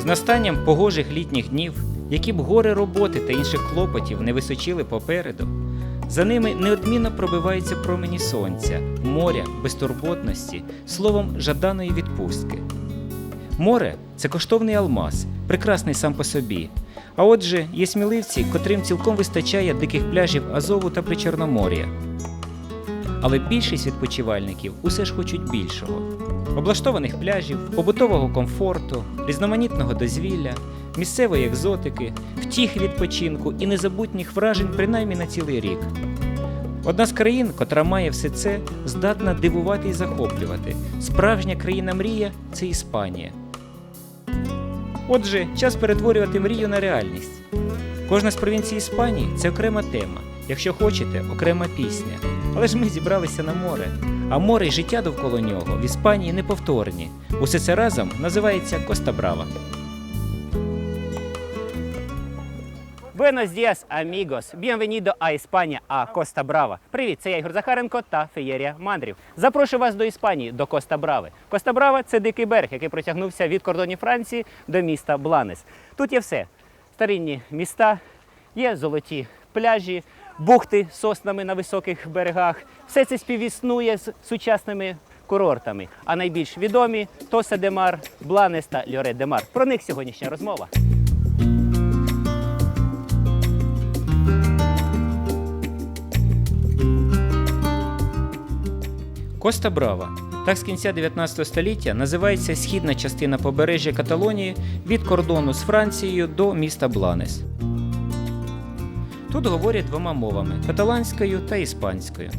З настанням погожих літніх днів, які б гори роботи та інших клопотів не височили попереду, за ними неодмінно пробиваються промені сонця, моря, безтурботності, словом, жаданої відпустки. Море це коштовний алмаз, прекрасний сам по собі. А отже, є сміливці, котрим цілком вистачає диких пляжів Азову та Причорномор'я. Але більшість відпочивальників усе ж хочуть більшого: облаштованих пляжів, побутового комфорту, різноманітного дозвілля, місцевої екзотики, втіхи відпочинку і незабутніх вражень принаймні на цілий рік. Одна з країн, котра має все це, здатна дивувати і захоплювати. Справжня країна мрія це Іспанія. Отже, час перетворювати мрію на реальність. Кожна з провінцій Іспанії це окрема тема, якщо хочете, окрема пісня. Але ж ми зібралися на море. А море і життя довкола нього в Іспанії неповторні. Усе це разом називається Коста Брава. Buenos días, amigos. Bienvenido a España, a Коста Брава. Привіт, це я Ігор Захаренко та Феєрія Мандрів. Запрошую вас до Іспанії, до Коста Брави. Коста Брава це дикий берег, який протягнувся від кордонів Франції до міста Бланес. Тут є все: старинні міста, є золоті пляжі, бухти соснами на високих берегах. Все це співіснує з сучасними курортами. А найбільш відомі Тоса де Мар, Бланес та Льоре де Мар. Про них сьогоднішня розмова. Коста Брава. Так з кінця 19 століття називається східна частина побережжя Каталонії від кордону з Францією до міста Бланес. Тут говорять двома мовами каталанською та іспанською.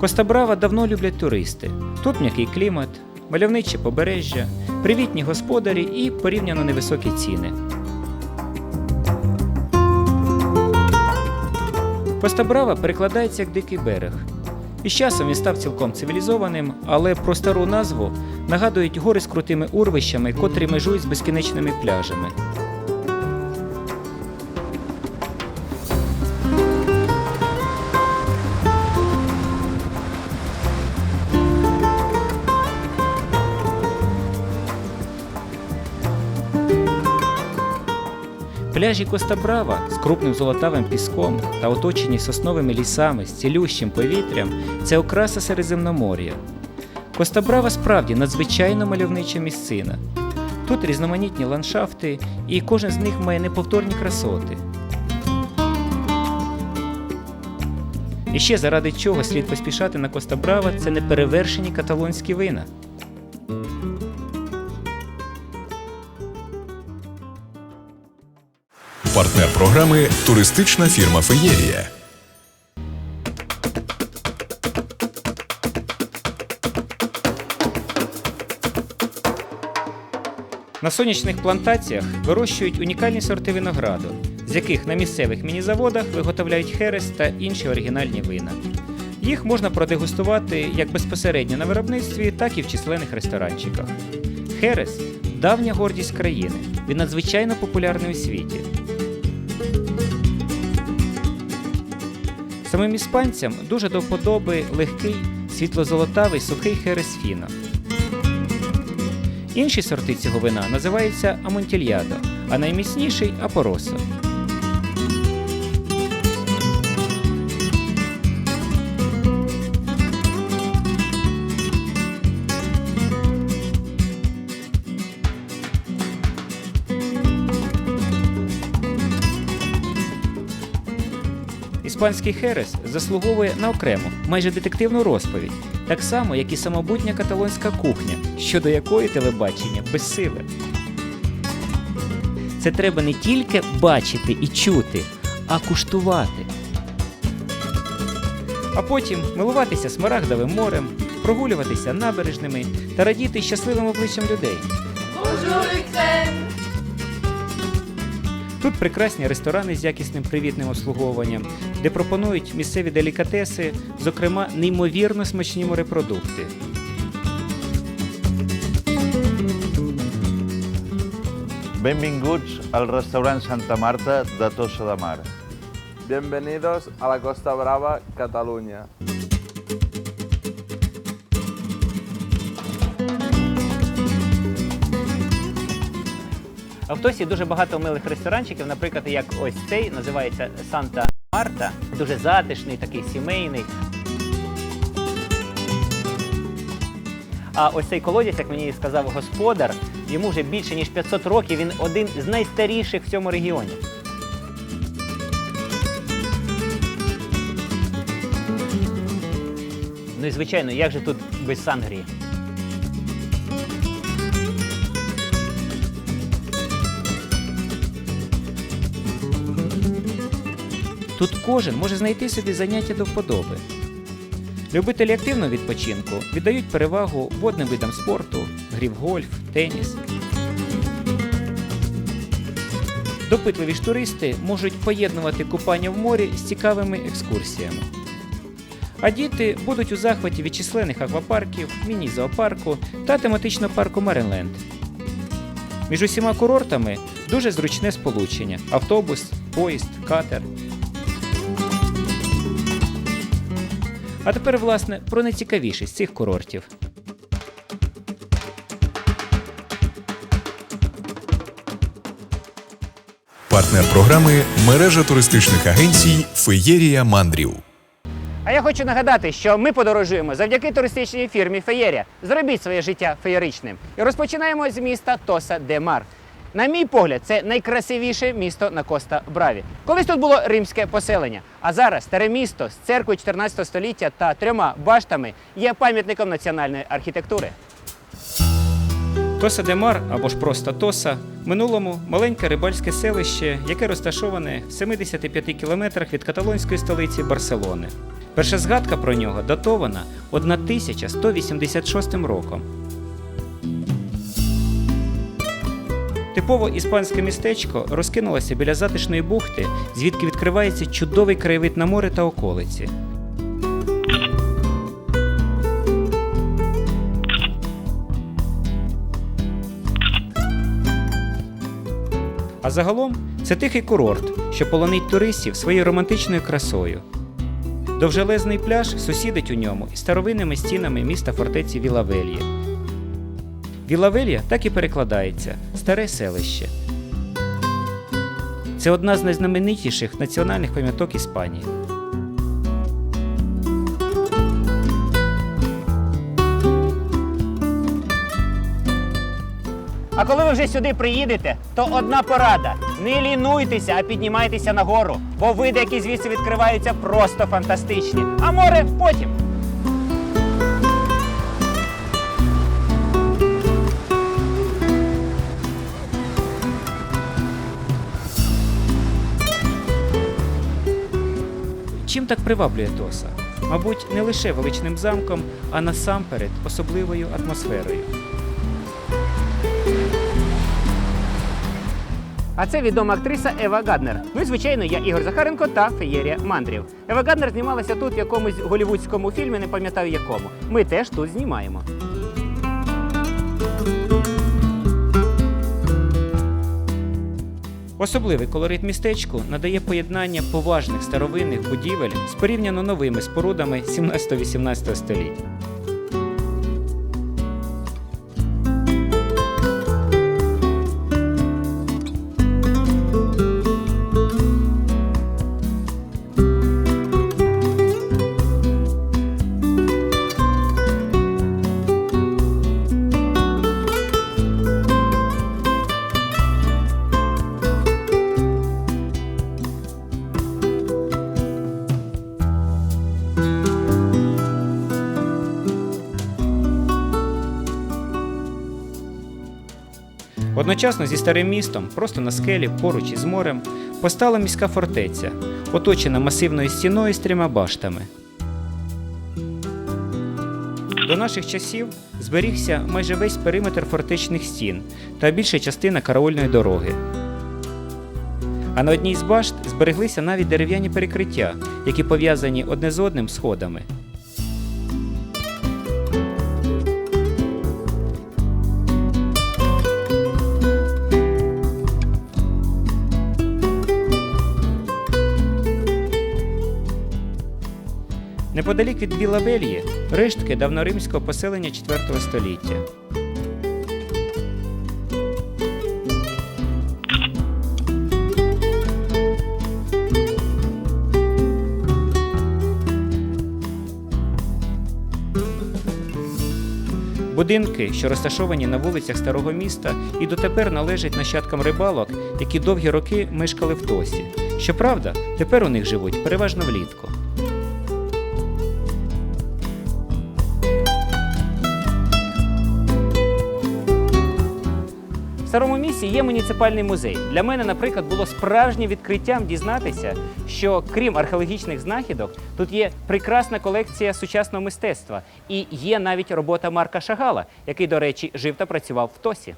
Коста Брава давно люблять туристи. Тут м'який клімат, мальовниче побережжя, привітні господарі і порівняно невисокі ціни. Коста Брава перекладається як дикий берег. І з часом він став цілком цивілізованим, але про стару назву нагадують гори з крутими урвищами, котрі межують з безкінечними пляжами. Пляжі Коста Брава з крупним золотавим піском та оточені сосновими лісами з цілющим повітрям це окраса Середземномор'я. Коста Брава справді надзвичайно мальовнича місцина. Тут різноманітні ландшафти, і кожен з них має неповторні красоти. І ще заради чого слід поспішати на Коста Брава це неперевершені каталонські вина. Партнер програми туристична фірма Феєрія. На сонячних плантаціях вирощують унікальні сорти винограду, з яких на місцевих міні-заводах виготовляють херес та інші оригінальні вина. Їх можна продегустувати як безпосередньо на виробництві, так і в численних ресторанчиках. Херес давня гордість країни. Він надзвичайно популярний у світі. Самим іспанцям дуже до вподоби легкий світло-золотавий сухий херес фіно. Інші сорти цього вина називаються амонтільядо, а найміцніший апоросо. Іспанський херес заслуговує на окрему, майже детективну розповідь, так само, як і самобутня каталонська кухня, щодо якої телебачення безсиле. це треба не тільки бачити і чути, а куштувати. А потім милуватися смарагдовим морем, прогулюватися набережними та радіти щасливим обличчям людей. Тут прекрасні ресторани з якісним привітним обслуговуванням, де пропонують місцеві делікатеси, зокрема неймовірно смачні морепродукти. Benvinguts al restaurant Santa Marta de Tossa de Mar. Bienvenidos a la Costa Brava, Cataluña. В Тосі дуже багато милих ресторанчиків, наприклад, як ось цей, називається Санта Марта. Дуже затишний, такий сімейний. А ось цей колодязь, як мені сказав господар, йому вже більше ніж 500 років. Він один з найстаріших в цьому регіоні. Ну і звичайно, як же тут без сангрії? Тут кожен може знайти собі заняття до вподоби. Любителі активного відпочинку віддають перевагу водним видам спорту, грі в гольф, теніс. Допитливі ж туристи можуть поєднувати купання в морі з цікавими екскурсіями. А діти будуть у захваті від численних аквапарків, міні-зоопарку та тематичного парку Меренленд. Між усіма курортами дуже зручне сполучення: автобус, поїзд, катер. А тепер, власне, про найцікавіше з цих курортів. Партнер програми мережа туристичних агенцій Феєрія Мандрів. А я хочу нагадати, що ми подорожуємо завдяки туристичній фірмі Феєрія. Зробіть своє життя феєричним. І розпочинаємо з міста Тоса де Мар. На мій погляд, це найкрасивіше місто на Коста Браві. Колись тут було римське поселення, а зараз старе місто з церквою 14 століття та трьома баштами є пам'ятником національної архітектури. Тоса де Мар або ж просто Тоса в минулому маленьке рибальське селище, яке розташоване в 75 кілометрах від каталонської столиці Барселони. Перша згадка про нього датована 1186 роком. Типово іспанське містечко розкинулося біля затишної бухти, звідки відкривається чудовий краєвид на море та околиці. А загалом це тихий курорт, що полонить туристів своєю романтичною красою. Довжелезний пляж сусідить у ньому із старовинними стінами міста фортеці Вілавельє. Вілавелья так і перекладається старе селище. Це одна з найзнаменитіших національних пам'яток Іспанії. А коли ви вже сюди приїдете, то одна порада: не лінуйтеся, а піднімайтеся нагору, бо види, які звідси відкриваються, просто фантастичні. А море потім. Чим так приваблює Тоса? Мабуть, не лише величним замком, а насамперед особливою атмосферою. А це відома актриса Ева Гаднер. Ну і звичайно, я Ігор Захаренко та Феєрія Мандрів. Ева Гаднер знімалася тут в якомусь голівудському фільмі, не пам'ятаю якому. Ми теж тут знімаємо. Особливий колорит містечку надає поєднання поважних старовинних будівель з порівняно новими спорудами 17-18 століть. Одночасно зі старим містом, просто на скелі, поруч із морем, постала міська фортеця, оточена масивною стіною з трьома баштами. До наших часів зберігся майже весь периметр фортечних стін та більша частина караульної дороги. А на одній з башт збереглися навіть дерев'яні перекриття, які пов'язані одне з одним сходами. Неподалік від Білабельї рештки давноримського поселення 4 століття. Будинки, що розташовані на вулицях старого міста, і дотепер належать нащадкам рибалок, які довгі роки мешкали в Тосі. Щоправда, тепер у них живуть переважно влітку. Старому місті є муніципальний музей. Для мене, наприклад, було справжнім відкриттям дізнатися, що крім археологічних знахідок, тут є прекрасна колекція сучасного мистецтва і є навіть робота Марка Шагала, який, до речі, жив та працював в Тосі.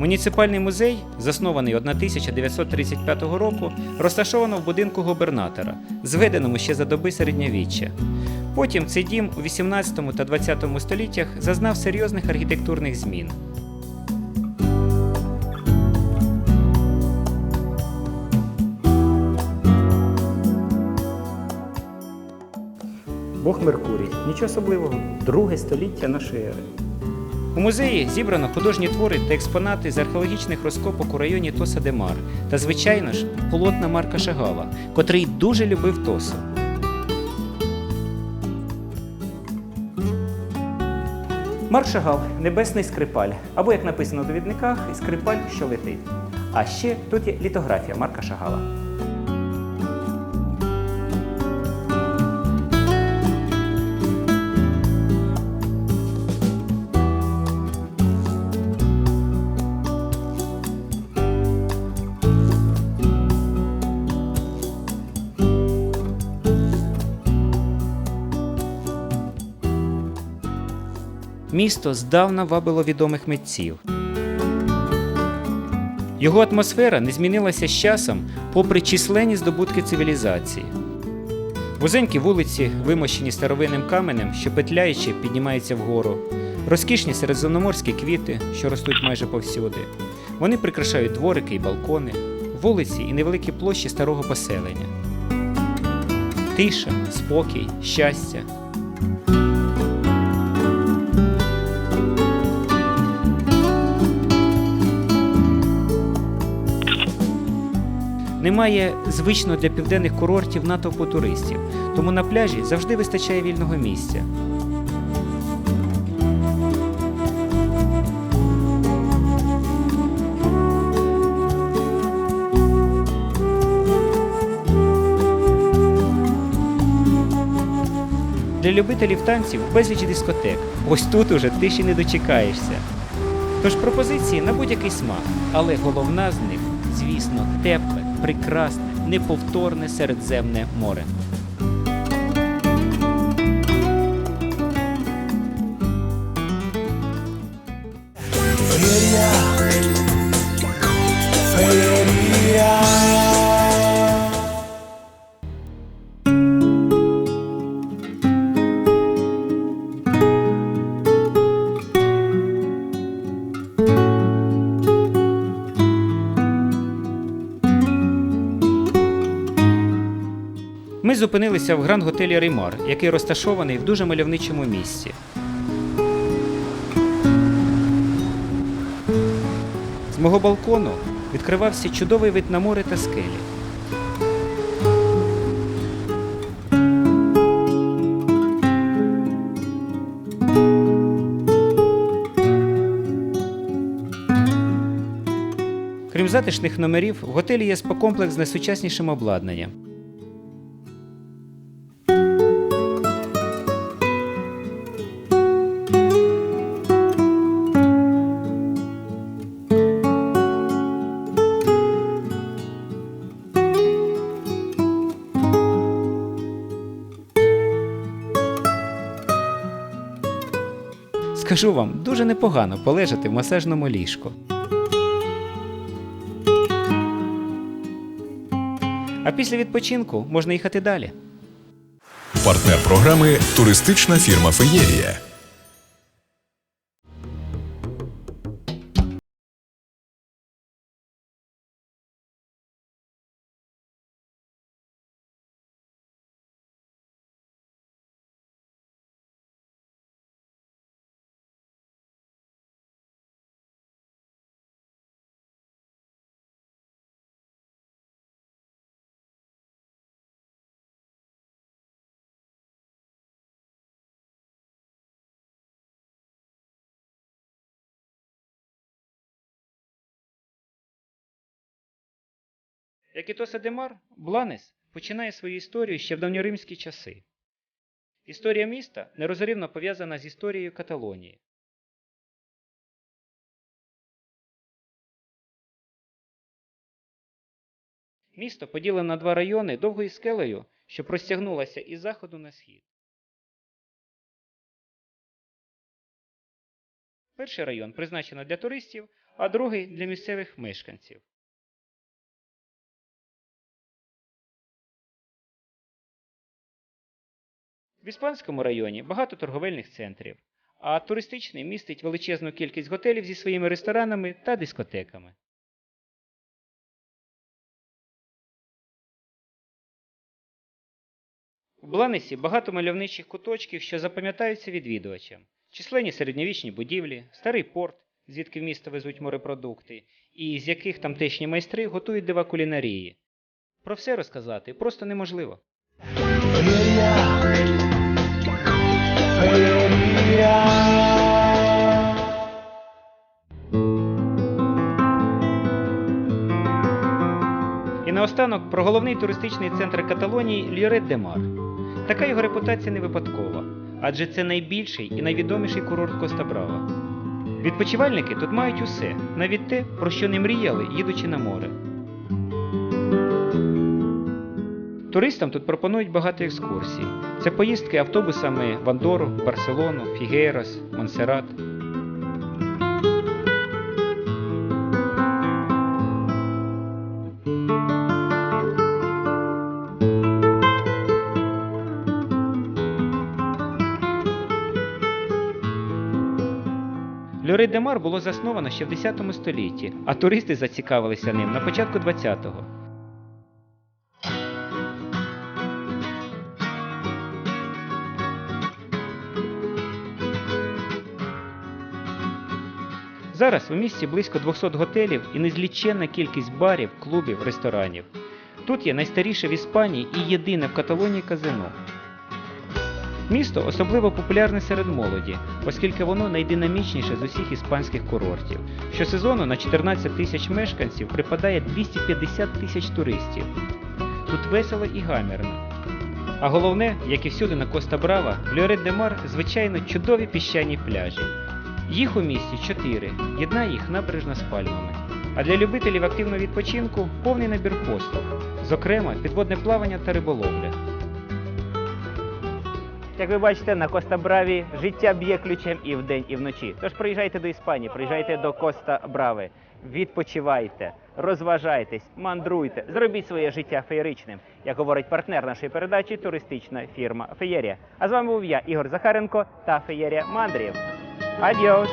Муніципальний музей, заснований 1935 року, розташовано в будинку губернатора, зведеному ще за доби середньовіччя. Потім цей дім у 18 та 20 століттях зазнав серйозних архітектурних змін. Бог Меркурій. Нічого особливого. Друге століття нашої ери. У музеї зібрано художні твори та експонати з археологічних розкопок у районі Тоса де Мар та, звичайно ж, полотна Марка Шагала, котрий дуже любив Тосу. Марк Шагал небесний скрипаль, або як написано у довідниках, скрипаль, що летить. А ще тут є літографія Марка Шагала. Місто здавна вабило відомих митців. Його атмосфера не змінилася з часом, попри численні здобутки цивілізації. Вузенькі вулиці, вимощені старовинним каменем, що петляючи піднімаються вгору, розкішні середземноморські квіти, що ростуть майже повсюди. Вони прикрашають дворики і балкони, вулиці і невеликі площі старого поселення. Тиша, спокій, щастя, Немає звичного для південних курортів натовпу туристів, тому на пляжі завжди вистачає вільного місця. Для любителів танців безліч дискотек. Ось тут уже тиші не дочекаєшся. Тож пропозиції на будь-який смак, але головна з них, звісно, тепле, прекрасне, неповторне Середземне море. Зупинилися в гранд-готелі Римар, який розташований в дуже мальовничому місці. З мого балкону відкривався чудовий вид на море та скелі. Крім затишних номерів, в готелі є спа-комплекс з найсучаснішим обладнанням. Скажу вам, дуже непогано полежати в масажному ліжку. А після відпочинку можна їхати далі. Партнер програми туристична фірма Феєрія. Екітоса Демар, Бланес, починає свою історію ще в давньоримські часи. Історія міста нерозривно пов'язана з історією Каталонії. Місто поділене на два райони довгою скелею, що простягнулася із заходу на схід. Перший район призначено для туристів, а другий для місцевих мешканців. Іспанському районі багато торговельних центрів, а туристичний містить величезну кількість готелів зі своїми ресторанами та дискотеками. В Бланесі багато мальовничих куточків, що запам'ятаються відвідувачам. Численні середньовічні будівлі, старий порт, звідки в місто везуть морепродукти, і з яких тамтешні майстри готують дива кулінарії. Про все розказати просто неможливо. І наостанок про головний туристичний центр Каталонії Льорет де Мар. Така його репутація не випадкова, адже це найбільший і найвідоміший курорт Коста Брава. Відпочивальники тут мають усе, навіть те, про що не мріяли, їдучи на море. Туристам тут пропонують багато екскурсій. Це поїздки автобусами в Андору, Барселону, Фігейрос, Монсеррат. Льори де Мар було засновано ще в 10 столітті, а туристи зацікавилися ним на початку 20-го. Зараз у місті близько 200 готелів і незліченна кількість барів, клубів, ресторанів. Тут є найстаріше в Іспанії і єдине в Каталонії казино. Місто особливо популярне серед молоді, оскільки воно найдинамічніше з усіх іспанських курортів. Щосезону на 14 тисяч мешканців припадає 250 тисяч туристів. Тут весело і гамірно. А головне, як і всюди на Коста Брава, в Льорет де Мар, звичайно, чудові піщані пляжі. Їх у місті чотири, єдна їх набережна з пальмами. А для любителів активного відпочинку повний набір послуг, зокрема підводне плавання та риболовля. Як ви бачите, на Коста Браві життя б'є ключем і вдень, і вночі. Тож приїжджайте до Іспанії, приїжджайте до Коста Брави, відпочивайте, розважайтесь, мандруйте, зробіть своє життя феєричним. Як говорить партнер нашої передачі, туристична фірма Феєрія. А з вами був я, Ігор Захаренко та Феєрія Мандрів. Adios.